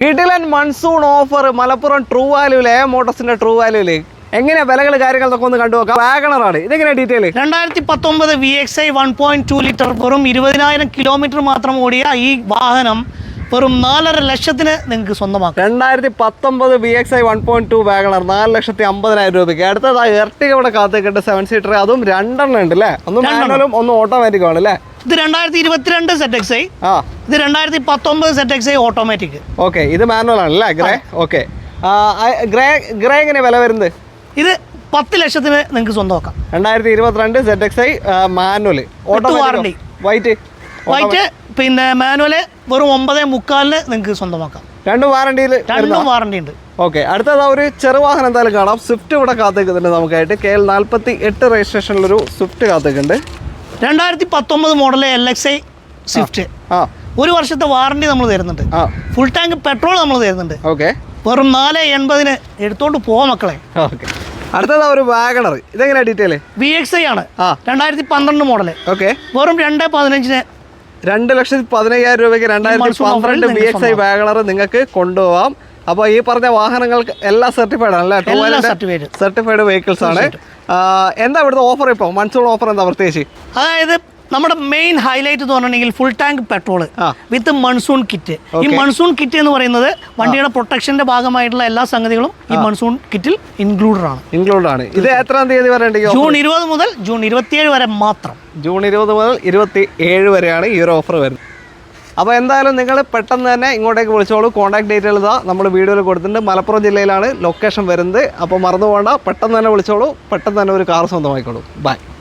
കിടിലൻ monsoon offer Malappuram true വാല്യൂൽ A മോട്ടോസിന്റെ ട്രൂ വാല്യൂൽ എങ്ങനെയാ വിലകൾ കാര്യങ്ങളൊക്കെ ഒന്ന് കണ്ടുനോക്കാം വാഗണറാണ്. ഇതെങ്ങനെയാ ഡീറ്റെയിൽ രണ്ടായിരത്തി പത്തൊമ്പത് V X I one point two litre വെറും ഇരുപതിനായിരം കിലോമീറ്റർ മാത്രം ഓടിയ ഈ വാഹനം വെറും നാലര ലക്ഷത്തിന് നിങ്ങൾക്ക് സ്വന്തമാക്കാം. രണ്ടായിരത്തി പത്തൊമ്പത് B X I one point two Wagon R നാല് ലക്ഷത്തി അമ്പതിനായിരം രൂപയ്ക്ക്. അടുത്തത് എർട്ടിക ഇവിടെ കാത്തേക്കിട്ട് സെവൻ സീറ്റർ അതും രണ്ടെണ്ണം ഉണ്ട് അല്ലേ ഒന്ന് മാനുവലും ഒന്ന് ഓട്ടോമാറ്റിക്കും ആണ് അല്ലേ ഇത് രണ്ടായിരത്തി ഇരുപത്തിരണ്ട് സെറ്റ് എക്സ് ഐ ആ. ഇത് രണ്ടായിരത്തി പത്തൊമ്പത് Z X I automatic okay ഇത് മാനുവൽ ആണല്ലേ ഗ്രേ ഓക്കെ ഗ്രേ ഗ്രേ എങ്ങനെ വില വരുന്നത്? ഇത് പത്ത് ലക്ഷത്തിന് നിങ്ങൾക്ക് സ്വന്തമാക്കാം. രണ്ടായിരത്തി ഇരുപത്തിരണ്ട് Z X I manual auto warranty white white പിന്നെ മാനുവൽ വെറും ഒമ്പതേ മുക്കാലിന് നിങ്ങൾക്ക് സ്വന്തമാക്കാം. രണ്ടും വാറണ്ടിയിൽ രണ്ടും വാറണ്ടി ഉണ്ട്. ഓക്കെ അടുത്തത് ഒരു ചെറുവാഹനം എന്തായാലും കാണാം. സ്വിഫ്റ്റ് ഇവിടെ കാത്തേക്കുന്നുണ്ട് നമുക്കായിട്ട്. കെ എൽ നാൽപ്പത്തി എട്ട് രജിസ്ട്രേഷനിലൊരു സ്വിഫ്റ്റ് കാത്തേക്കുണ്ട് രണ്ടായിരത്തി പത്തൊമ്പത് model L X I Swift ഒരു വർഷത്തെ വാറണ്ടി നമ്മൾ തരുന്നുണ്ട്. ഫുൾ ടാങ്ക് പെട്രോൾ നമ്മൾ തരുന്നുണ്ട്. ഓക്കെ. വെറും നാല് എൺപതിന് എടുത്തോണ്ട് പോവാ മക്കളെ. അടുത്തത് ഒരു വാഗണർ. ഇതെങ്ങനെയാ ഡീറ്റെയിൽ വി എക്സ് ഐ ആണ്. രണ്ടായിരത്തി പന്ത്രണ്ട് മോഡൽ ഓക്കെ. വെറും രണ്ട് പതിനഞ്ചിന് രണ്ട് ലക്ഷത്തി പതിനയ്യായിരം രൂപയ്ക്ക് രണ്ടായിരത്തി പന്ത്രണ്ട് ബി എക്സ് ഐ വാഗണർ നിങ്ങൾക്ക് കൊണ്ടുപോകാം അപ്പോൾ ഈ പറഞ്ഞ വാഹനങ്ങൾക്ക് എല്ലാം സർട്ടിഫൈഡ് ആണ് അല്ലേ? സർട്ടിഫൈഡ് സർട്ടിഫൈഡ് വെഹിക്കിൾസ് ആണ്. എന്താ ഇവിടുത്തെ ഓഫർ ഇപ്പോൾ മൺസൂൺ ഓഫർ എന്താ പ്രത്യേകിച്ച്? അതായത് നമ്മുടെ മെയിൻ ഹൈലൈറ്റ് എന്ന് പറഞ്ഞിട്ടുണ്ടെങ്കിൽ full tank petrol with monsoon kit ഈ മൺസൂൺ കിറ്റ് എന്ന് പറയുന്നത് വണ്ടിയുടെ പ്രൊട്ടക്ഷന്റെ ഭാഗമായിട്ടുള്ള എല്ലാ സംഗതികളും ഈ മൺസൂൺ കിറ്റിൽ ഇൻക്ലൂഡഡ് ആണ്. ഇൻക്ലൂഡ് ആണ്. ഇത് എത്രാം തീയതി വരെ ഉണ്ട് ജൂൺ ഇരുപത് മുതൽ ജൂൺ ഇരുപത്തിയേഴ് വരെ മാത്രം. ജൂൺ ഇരുപത് മുതൽ ഇരുപത്തി ഏഴ് വരെയാണ് ഈ ഒരു ഓഫർ വരുന്നത്. അപ്പോൾ എന്തായാലും നിങ്ങൾ പെട്ടെന്ന് തന്നെ ഇങ്ങോട്ടേക്ക് വിളിച്ചോളൂ. കോൺടാക്ട് ഡീറ്റെയിൽ ഇതാ നമ്മൾ വീഡിയോയിൽ കൊടുത്തിട്ടുണ്ട്. മലപ്പുറം ജില്ലയിലാണ് ലൊക്കേഷൻ വരുന്നത്. അപ്പോൾ മറന്നു പോകണ്ട പെട്ടെന്ന് തന്നെ വിളിച്ചോളൂ. പെട്ടെന്ന് തന്നെ ഒരു കാർ സ്വന്തമായിക്കോളൂ. ബൈ